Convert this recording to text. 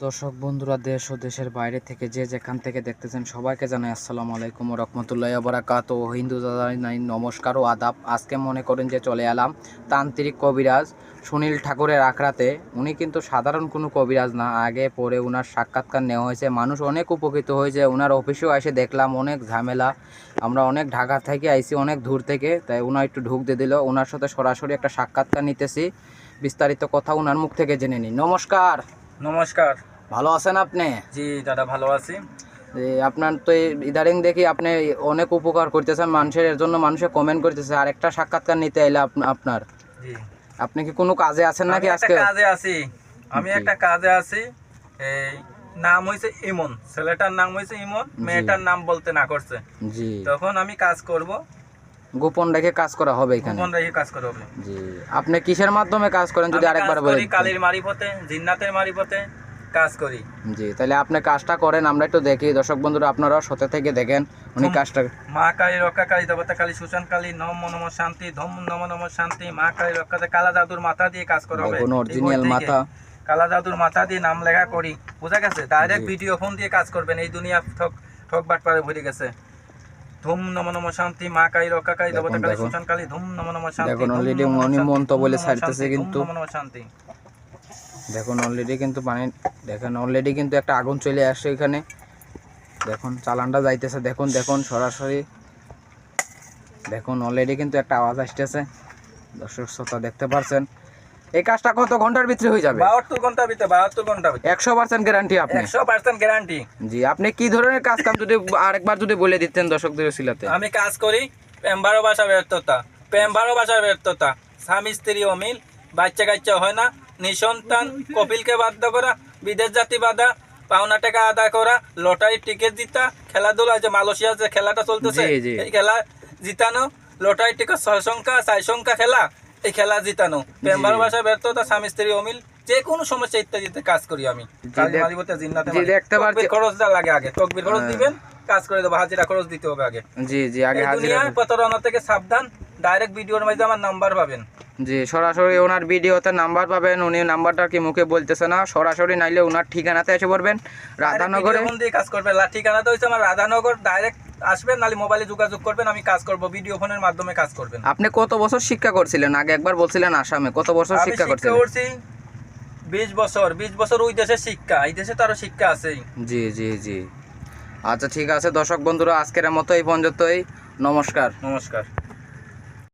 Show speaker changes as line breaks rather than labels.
দর্শক, বন্ধুরা, দেশ ও দেশের বাইরে থেকে যে যেখান থেকে দেখতেছেন সবাইকে জানাই আসসালামু আলাইকুম রহমতুল্লাহ বরাকাত। ও হিন্দু দাদা নাই, নমস্কার ও আদাব। আজকে মনে করেন যে চলে এলাম তান্ত্রিক কবিরাজ সুনীল ঠাকুরের আখড়াতে। উনি কিন্তু সাধারণ কোনো কবিরাজ না, আগে পরে ওনার সাক্ষাৎকার নেওয়া হয়েছে। মানুষ অনেক উপকৃত হয়েছে ওনার অফিসেও এসে দেখলাম অনেক ঝামেলা। আমরা অনেক ঢাকা থেকে আইছি, অনেক দূর থেকে, তাই ওনার একটু ঢুক দিয়ে দিল। ওনার সাথে সরাসরি একটা সাক্ষাৎকার নিতেছি। বিস্তারিত কথা ওনার মুখ থেকে জেনে নিই। নমস্কার।
নমস্কার।
ভালো আছেন আপনি?
জি দাদা ভালো আছি।
আপনার তো ইদারিং দেখি আপনি অনেক উপকার করতেছেন মানুষের এর জন্য মানুষে কমেন্ট করতেছে। আরেকটা সাক্ষাৎকার নিতে এলে আপনার। আপনি কি কোনো কাজে আছেন নাকি আজকে?
কাজে আছি। আমি একটা কাজে আছি। এই নাম হয়েছে ইমন। ছেলেটার নাম হয়েছে ইমন মেয়েটার নাম বলতে না করছে।
জি।
তখন আমি কাজ করব।
গোপন রেখে কাজ করা হবে এখানে।
গোপন রেখে কাজ করব
জি। আপনি কিসের মাধ্যমে কাজ করেন যদি আরেকবার বলেন?
কালীর মারিফতে জিন্নাতের মারিফতে কাজ করি।
জি তাহলে আপনি কাজটা করেন আমরা একটু দেখি। দর্শক বন্ধুরা আপনারাও সাথে থেকে দেখেন উনি কাজটা
মা কালী রক্ষা কালী দেবতা কালী সুশান কালী নম নম শান্তি ধম নম নম শান্তি মা কালী রক্ষাতে কালা জাদুর মাথা দিয়ে কাজ করা হবে। বই
অরিজিনাল মাথা।
কালা জাদুর মাথা দিয়ে নাম লেখা করি। বোঝা গেছে? ডাইরেক্ট ভিডিও ফোন দিয়ে কাজ করবেন। এই দুনিয়া ঠক ঠক বাট পারে ভরে গেছে। ধুম নম নম শান্তি মা কালী রক্ষা কালী দেবতা কালী। সুশান কালী ধুম নম নম শান্তি
দেখুন, উনি
শান্তি,
মন্ত্র বলে ছাড়তেছে কিন্তু।
নম নম শান্তি।
দেখুন অলরেডি কিন্তু পানি দেখেন অলরেডি কিন্তু একটা আগুন চলে আসছে এখানে। দেখুন চালানটা যাইতেছে। দেখুন দেখুন সরাসরি। দেখুন অলরেডি কিন্তু একটা আওয়াজ আসতেছে। দর্শক শ্রোতা দেখতে পারছেন। এই কাজটা কত ঘণ্টার ভিতরে হয়ে যাবে?
বাহাত্তর ঘণ্টার ভিতরে
ঘণ্টার গ্যারান্টি আপনি।
একশো পার্সেন্ট গ্যারান্টি
জি আপনি কি ধরনের কাজ কাম যদি আরেকবার যদি বলে দিতেন দর্শকদের সিলাতে?
আমি কাজ করি প্রেম ভালোবাসা ব্যর্থতা। প্রেম ভালোবাসা ব্যর্থতা। স্বামী স্ত্রী অমিল বাচ্চা কাচ্চা হয় না নিঃসন্তান কপিলকে বাধ্য করা বিদেশ জাতি বাধা পাওনা টাকা আদায় করা লটারি টিকিট জিতা খেলাধুলা যে মালয়েশিয়া যে খেলাটা চলতেছে। এই খেলা জিতানো লটারি টিকিট ছয় সংখ্যা চার সংখ্যা খেলা এই খেলা জিতানো। প্রেম। ভালোবাসা ব্যর্থতা স্বামী স্ত্রী অমিল যে কোনো সমস্যা ইত্যাদিতে কাজ করি আমি।
পাচ্ছি-
তকবির খরচটা লাগে আগে। তকবির খরচ
হ্যাঁ।
দিবেন কাজ করে দেবো হাজিরা খরচ দিতে হবে আগে।
জি জি আগে
প্রতারণা থেকে সাবধান ডাইরেক্ট ভিডিওর মাঝে আমার নাম্বার পাবেন।
জি সরাসরি ওনার ভিডিওতে নাম্বার পাবেন উনি নাম্বারটা কি মুখে বলতেছে না সরাসরি নাইলে ওনার ঠিকানাতে এসে পড়বেন রাধানগরে।
কাজ করবেন ঠিকানাটা হচ্ছে আমার রাধানগর ডাইরেক্ট আসবেন নালে মোবাইলে যোগাযোগ করবেন আমি কাজ করব ভিডিও ফোনের মাধ্যমে কাজ করবেন।
আপনি কত বছর শিক্ষা করছিলেন? আগে একবার বলছিলেন আসামে কত বছর শিক্ষা করছিলেন?
করছি বিশ বছর বিশ বছর ওই দেশের শিক্ষা এই দেশে তো আরও শিক্ষা আছেই।
জি জি জি। আচ্ছা ঠিক আছে দর্শক বন্ধুরা আজকের মতো এই পর্যন্তই নমস্কার।
নমস্কার।